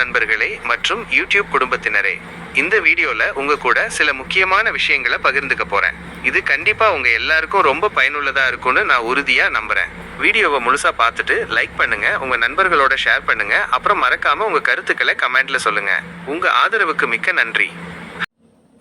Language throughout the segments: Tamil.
நண்பர்களே மற்றும் யூடியூப் குடும்பத்தினரே இந்த வீடியோல உங்க கூட சில முக்கியமான விஷயங்களை பகிர்ந்துக்க போறேன். இது கண்டிப்பா உங்க எல்லாருக்கும் ரொம்ப பயனுள்ளதா இருக்கும்னு நான் உறுதியா நம்புறேன். வீடியோவை முழுசா பார்த்துட்டு லைக் பண்ணுங்க உங்க நண்பர்களோட ஷேர் பண்ணுங்க அப்புறம் மறக்காம உங்க கருத்துக்களை கமெண்ட்ல சொல்லுங்க. உங்க ஆதரவுக்கு மிக்க நன்றி.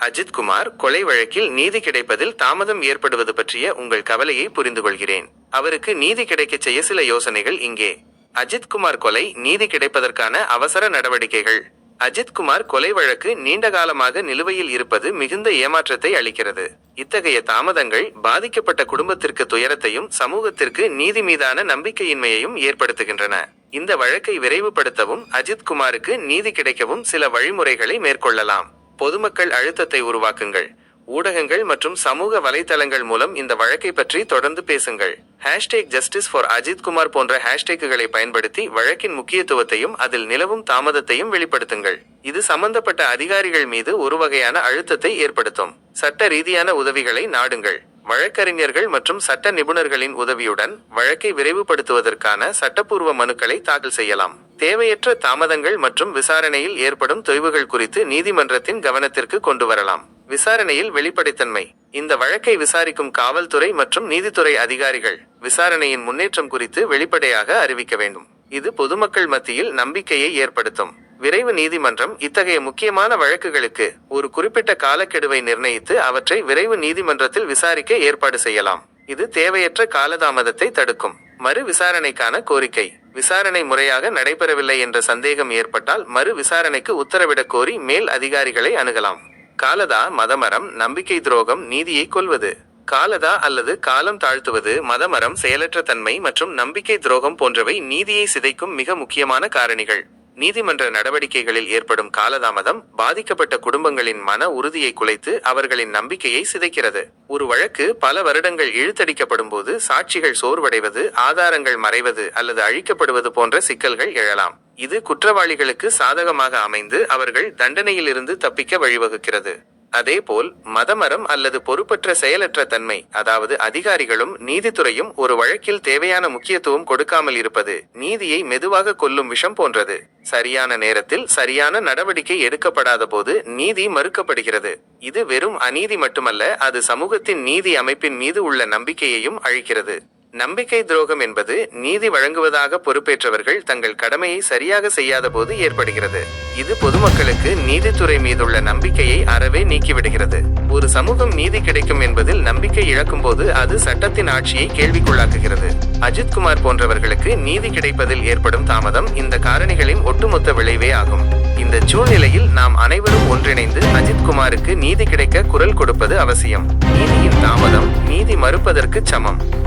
அஜித் குமார் கொலை வழக்கில் நீதி கிடைப்பதில் தாமதம் ஏற்படுவது பற்றிய உங்கள் கவலையை புரிந்து கொள்கிறேன் அவருக்கு நீதி கிடைக்கச் செய்ய சில யோசனைகள் இங்கே. அஜித்குமார் கொலை நீதி கிடைப்பதற்கான அவசர நடவடிக்கைகள். அஜித்குமார் கொலை வழக்கு நீண்ட காலமாக நிலுவையில் இருப்பது மிகுந்த ஏமாற்றத்தை அளிக்கிறது. இத்தகைய தாமதங்கள் பாதிக்கப்பட்ட குடும்பத்திற்கு துயரத்தையும் சமூகத்திற்கு நீதி மீதான நம்பிக்கையின்மையையும் ஏற்படுத்துகின்றன. இந்த வழக்கை விரைவுபடுத்தவும் அஜித்குமாருக்கு நீதி கிடைக்கவும் சில வழிமுறைகளை மேற்கொள்ளலாம். பொதுமக்கள் அழுத்தத்தை உருவாக்குங்கள். ஊடகங்கள் மற்றும் சமூக வலைத்தளங்கள் மூலம் இந்த வழக்கை பற்றி தொடர்ந்து பேசுங்கள். Hashtag justice for Ajith Kumar போன்ற ஹேஷ்டேக்குகளை பயன்படுத்தி வழக்கின் முக்கியத்துவத்தையும் அதில் நிலவும் தாமதத்தையும் வெளிப்படுத்துங்கள். இது சம்பந்தப்பட்ட அதிகாரிகள் மீது ஒரு வகையான அழுத்தத்தை ஏற்படுத்தும். சட்ட ரீதியான உதவிகளை நாடுங்கள். வழக்கறிஞர்கள் மற்றும் சட்ட நிபுணர்களின் உதவியுடன் வழக்கை விரைவுபடுத்துவதற்கான சட்டப்பூர்வ மனுக்களை தாக்கல் செய்யலாம். தேவையற்ற தாமதங்கள் மற்றும் விசாரணையில் ஏற்படும் தொய்வுகள் குறித்து நீதிமன்றத்தின் கவனத்திற்கு கொண்டு வரலாம். விசாரணையில் வெளிப்படைத்தன்மை. இந்த வழக்கை விசாரிக்கும் காவல்துறை மற்றும் நீதித்துறை அதிகாரிகள் விசாரணையின் முன்னேற்றம் குறித்து வெளிப்படையாக அறிவிக்க வேண்டும். இது பொதுமக்கள் மத்தியில் நம்பிக்கையை ஏற்படுத்தும். விரைவு நீதிமன்றம் இத்தகைய முக்கியமான வழக்குகளுக்கு ஒரு குறிப்பிட்ட காலக்கெடுவை நிர்ணயித்து அவற்றை விரைவு நீதிமன்றத்தில் விசாரிக்க ஏற்பாடு செய்யலாம். இது தேவையற்ற காலதாமதத்தை தடுக்கும். மறு விசாரணைக்கான கோரிக்கை. விசாரணை முறையாக நடைபெறவில்லை என்ற சந்தேகம் ஏற்பட்டால் மறு விசாரணைக்கு உத்தரவிடக் கோரி மேல் அதிகாரிகளை அணுகலாம். காலதா மதமரம் நம்பிக்கை துரோகம் நீதியை கொல்வது. காலதா அல்லது காலம் தாழ்த்துவது மதமரம் செயலற்ற தன்மை மற்றும் நம்பிக்கை துரோகம் போன்றவை நீதியை சிதைக்கும் மிக முக்கியமான காரணிகள். நீதிமன்ற நடவடிக்கைகளில் ஏற்படும் காலதாமதம் பாதிக்கப்பட்ட குடும்பங்களின் மன உறுதியை குலைத்து அவர்களின் நம்பிக்கையை சிதைக்கிறது. ஒரு வழக்கு பல வருடங்கள் இழுத்தடிக்கப்படும் போது சாட்சிகள் சோர்வடைவது ஆதாரங்கள் மறைவது அல்லது அழிக்கப்படுவது போன்ற சிக்கல்கள் எழலாம். இது குற்றவாளிகளுக்கு சாதகமாக அமைந்து அவர்கள் தண்டனையிலிருந்து தப்பிக்க வழிவகுக்கிறது. அதேபோல் மதமரம் அல்லது பொறுப்பற்ற செயலற்ற தன்மை அதாவது அதிகாரிகளும் நீதித்துறையும் ஒரு வழக்கில் தேவையான முக்கியத்துவம் கொடுக்காமல் இருப்பது நீதியை மெதுவாக கொல்லும் விஷம் போன்றது. சரியான நேரத்தில் சரியான நடவடிக்கை எடுக்கப்படாத போது நீதி மறுக்கப்படுகிறது. இது வெறும் அநீதி மட்டுமல்ல அது சமூகத்தின் நீதி அமைப்பின் மீது உள்ள நம்பிக்கையையும் அழிக்கிறது. நம்பிக்கை துரோகம் என்பது நீதி வழங்குவதாக பொறுப்பேற்றவர்கள் தங்கள் கடமையை சரியாக செய்யாத போது ஏற்படுகிறது. இது பொதுமக்களுக்கு நீதித்துறை மீதுள்ள நம்பிக்கையை அறவே நீக்கிவிடுகிறது. ஒரு சமூகம் நீதி கிடைக்கும் என்பதில் நம்பிக்கை இழக்கும் போது அது சட்டத்தின் ஆட்சியை கேள்விக்குள்ளாக்குகிறது. அஜித்குமார் போன்றவர்களுக்கு நீதி கிடைப்பதில் ஏற்படும் தாமதம் இந்த காரணிகளின் ஒட்டுமொத்த விளைவே ஆகும். இந்த சூழ்நிலையில் நாம் அனைவரும் ஒன்றிணைந்து அஜித்குமாருக்கு நீதி கிடைக்க குரல் கொடுப்பது அவசியம். நீதியின் தாமதம் நீதி மறுப்பதற்கு சமம்.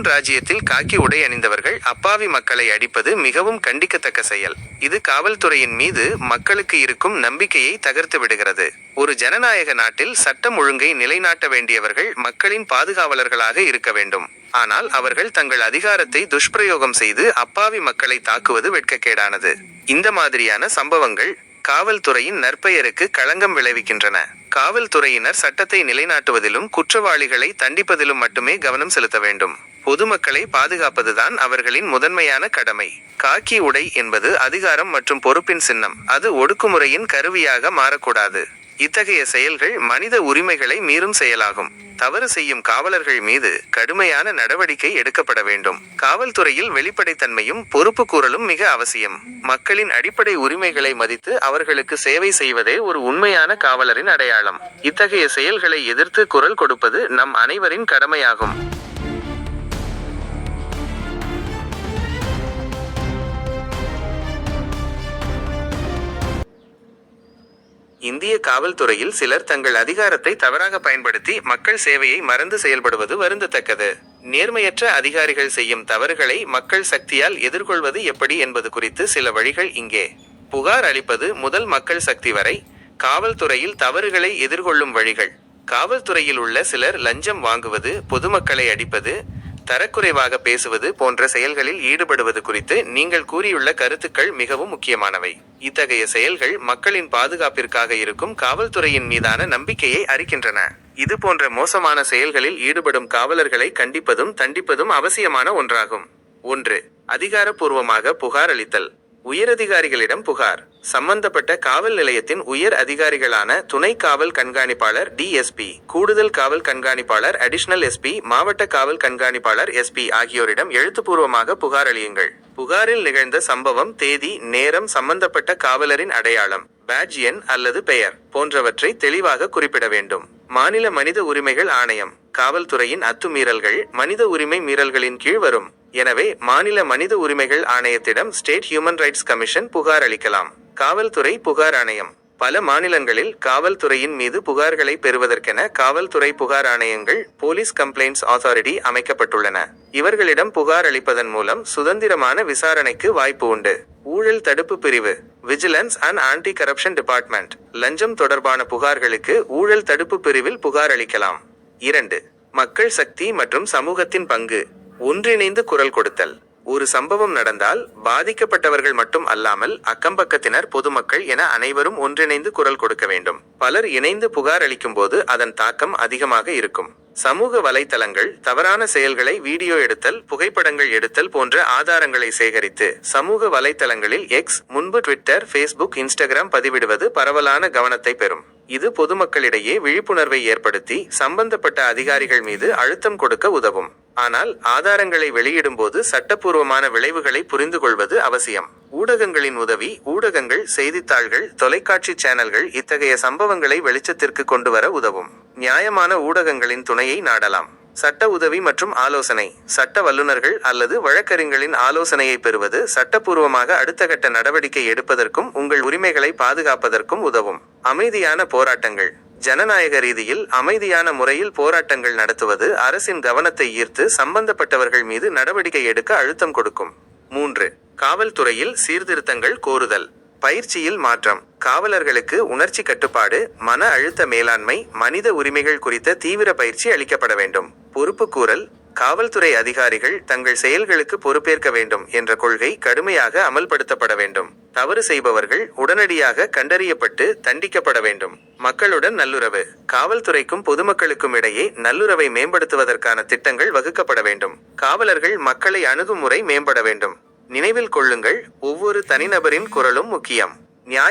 மாமுன் ராஜ்யத்தில் காக்கி உடை அணிந்தவர்கள் அப்பாவி மக்களை அடிப்பது மிகவும் கண்டிக்கத்தக்க செயல். இது காவல்துறையின் மீது மக்களுக்கு இருக்கும் நம்பிக்கையை தகர்த்து விடுகிறது. ஒரு ஜனநாயக நாட்டில் சட்டம் ஒழுங்கை நிலைநாட்ட வேண்டியவர்கள் மக்களின் பாதுகாவலர்களாக இருக்க வேண்டும். ஆனால் அவர்கள் தங்கள் அதிகாரத்தை துஷ்பிரயோகம் செய்து அப்பாவி மக்களை தாக்குவது வெட்கக்கேடானது. இந்த மாதிரியான சம்பவங்கள் காவல்துறையின் நற்பெயருக்கு களங்கம் விளைவிக்கின்றன. காவல்துறையினர் சட்டத்தை நிலைநாட்டுவதிலும் குற்றவாளிகளை தண்டிப்பதிலும் மட்டுமே கவனம் செலுத்த வேண்டும். பொதுமக்களை பாதுகாப்பதுதான் அவர்களின் முதன்மையான கடமை. காக்கி உடை என்பது அதிகாரம் மற்றும் பொறுப்பின் சின்னம். அது ஒடுக்குமுறையின் கருவியாக மாறக்கூடாது. இத்தகைய செயல்கள் மனித உரிமைகளை மீறும் செயலாகும். தவறு செய்யும் காவலர்கள் மீது கடுமையான நடவடிக்கை எடுக்கப்பட வேண்டும். காவல்துறையில் வெளிப்படைத்தன்மையும் பொறுப்பு கூறலும் மிக அவசியம். மக்களின் அடிப்படை உரிமைகளை மதித்து அவர்களுக்கு சேவை செய்வதே ஒரு உண்மையான காவலரின் அடையாளம். இத்தகைய செயல்களை எதிர்த்து குரல் கொடுப்பது நம் அனைவரின் கடமையாகும். இந்திய காவல்துறையில் சிலர் தங்கள் அதிகாரத்தை தவறாக பயன்படுத்தி மக்கள் சேவையை மறந்து செயல்படுவது வருந்தத்தக்கது. நேர்மையற்ற அதிகாரிகள் செய்யும் தவறுகளை மக்கள் சக்தியால் எதிர்கொள்வது எப்படி என்பது குறித்து சில வழிகள் இங்கே. புகார் அளிப்பது முதல் மக்கள் சக்தி வரை காவல்துறையில் தவறுகளை எதிர்கொள்ளும் வழிகள். காவல்துறையில் உள்ள சிலர் லஞ்சம் வாங்குவது பொதுமக்களை அடிப்பது தரக்குறைவாக பேசுவது போன்ற செயல்களில் ஈடுபடுவது குறித்து நீங்கள் கூறியுள்ள கருத்துக்கள் மிகவும் முக்கியமானவை. இத்தகைய செயல்கள் மக்களின் பாதுகாப்பிற்காக இருக்கும் காவல்துறையின் மீதான நம்பிக்கையை அரிக்கின்றன. இது போன்ற மோசமான செயல்களில் ஈடுபடும் காவலர்களை கண்டிப்பதும் தண்டிப்பதும் அவசியமான ஒன்றாகும். ஒன்று அதிகாரப்பூர்வமாக புகார் அளித்தல். உயரதிகாரிகளிடம் புகார். சம்பந்தப்பட்ட காவல் நிலையத்தின் உயர் அதிகாரிகளான துணை காவல் கண்காணிப்பாளர் டிஎஸ்பி கூடுதல் காவல் கண்காணிப்பாளர் அடிஷனல் எஸ்பி மாவட்ட காவல் கண்காணிப்பாளர் எஸ்பி ஆகியோரிடம் எழுத்துப்பூர்வமாக புகார் அளியுங்கள். புகாரில் நிகழ்ந்த சம்பவம் தேதி நேரம் சம்பந்தப்பட்ட காவலரின் அடையாளம் பேட்ஜ் எண் அல்லது பெயர் போன்றவற்றை தெளிவாக குறிப்பிட வேண்டும். மாநில மனித உரிமைகள் ஆணையம் காவல்துறையின் அத்துமீறல்கள் மனித உரிமை மீறல்களின் கீழ் வரும். எனவே மாநில மனித உரிமைகள் ஆணையத்திடம் ஸ்டேட் ஹியூமன் ரைட்ஸ் கமிஷன் புகார் அளிக்கலாம். காவல்துறை புகார் ஆணையம். பல மாநிலங்களில் காவல்துறையின் மீது புகார்களை பெறுவதற்கென காவல்துறை புகார் ஆணையங்கள் போலீஸ் கம்ப்ளைண்ட்ஸ் ஆத்தாரிட்டி அமைக்கப்பட்டுள்ளன. இவர்களிடம் புகார் அளிப்பதன் மூலம் சுதந்திரமான விசாரணைக்கு வாய்ப்பு உண்டு. ஊழல் தடுப்பு பிரிவு vigilance and anti corruption department லஞ்சம் தொடர்பான புகார்களுக்கு ஊழல் தடுப்பு பிரிவில் புகார் அளிக்கலாம். இரண்டு மக்கள் சக்தி மற்றும் சமூகத்தின் பங்கு. ஒன்றிணைந்து குரல் கொடுத்தல். ஒரு சம்பவம் நடந்தால் பாதிக்கப்பட்டவர்கள் மட்டும் அல்லாமல் அக்கம்பக்கத்தினர் பொதுமக்கள் என அனைவரும் ஒன்றிணைந்து குரல் கொடுக்க வேண்டும். பலர் இணைந்து புகார் அளிக்கும் போது அதன் தாக்கம் அதிகமாக இருக்கும். சமூக வலைத்தளங்கள் தவறான செயல்களை வீடியோ எடுத்தல் புகைப்படங்கள் எடுத்தல் போன்ற ஆதாரங்களை சேகரித்து சமூக வலைத்தளங்களில் எக்ஸ் முன்பு ட்விட்டர் ஃபேஸ்புக் இன்ஸ்டாகிராம் பதிவிடுவது பரவலான கவனத்தை பெறும். இது பொதுமக்களிடையே விழிப்புணர்வை ஏற்படுத்தி சம்பந்தப்பட்ட அதிகாரிகள் மீது அழுத்தம் கொடுக்க உதவும். ஆனால் ஆதாரங்களை வெளியிடும்போது சட்டப்பூர்வமான விளைவுகளை புரிந்து கொள்வது அவசியம். ஊடகங்களின் உதவி ஊடகங்கள் செய்தித்தாள்கள் தொலைக்காட்சி சேனல்கள் இத்தகைய சம்பவங்களை வெளிச்சத்திற்கு கொண்டு வர உதவும். நியாயமான ஊடகங்களின் துணையை நாடலாம். சட்ட உதவி மற்றும் ஆலோசனை. சட்ட வல்லுநர்கள் அல்லது வழக்கறிஞர்களின் ஆலோசனையை பெறுவது சட்டப்பூர்வமாக அடுத்த கட்ட நடவடிக்கை எடுப்பதற்கும் உங்கள் உரிமைகளை பாதுகாப்பதற்கும் உதவும். அமைதியான போராட்டங்கள். ஜனநாயக ரீதியில் அமைதியான முறையில் போராட்டங்கள் நடத்துவது அரசின் கவனத்தை ஈர்த்து சம்பந்தப்பட்டவர்கள் மீது நடவடிக்கை எடுக்க அழுத்தம் கொடுக்கும். மூன்று காவல்துறையில் சீர்திருத்தங்கள் கோருதல். பயிற்சியில் மாற்றம். காவலர்களுக்கு உணர்ச்சி கட்டுப்பாடு மன அழுத்த மேலாண்மை மனித உரிமைகள் குறித்த தீவிர பயிற்சி அளிக்கப்பட வேண்டும். பொறுப்புக்கூறல் காவல்துறை அதிகாரிகள் தங்கள் செயல்களுக்கு பொறுப்பேற்க வேண்டும் என்ற கொள்கை கடுமையாக அமல்படுத்தப்பட வேண்டும். தவறு செய்பவர்கள் உடனடியாக கண்டறியப்பட்டு தண்டிக்கப்பட வேண்டும். மக்களுடன் நல்லுறவு. காவல்துறைக்கும் பொதுமக்களுக்கும் இடையே நல்லுறவை மேம்படுத்துவதற்கான திட்டங்கள் வகுக்கப்பட வேண்டும். காவலர்கள் மக்களை அணுகுமுறை மேம்பட வேண்டும். நினைவில் கொள்ளுங்கள் ஒவ்வொரு தனிநபரின் குரலும் முக்கியம். நியாய